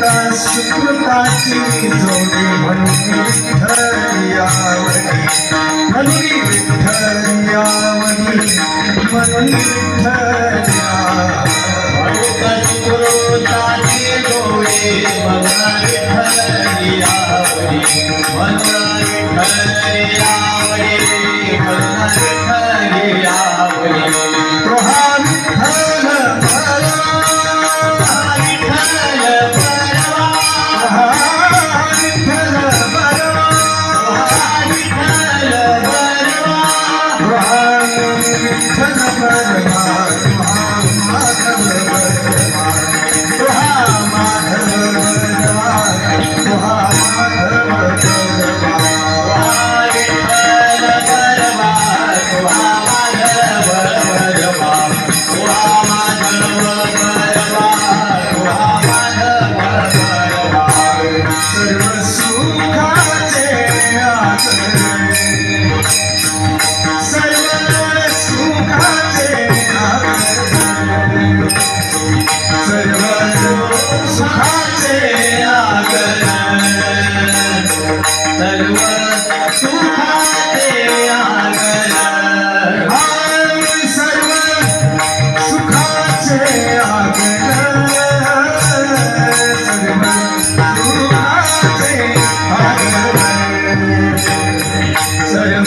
उदासी कृपाची जोडी म्हणून ठरियावरी म्हणून ठरियावरी म्हणून ठरिया भगवती गुरुताची जोडी सुखाचे आगन सर्व सुख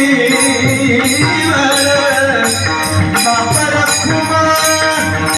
Thank you.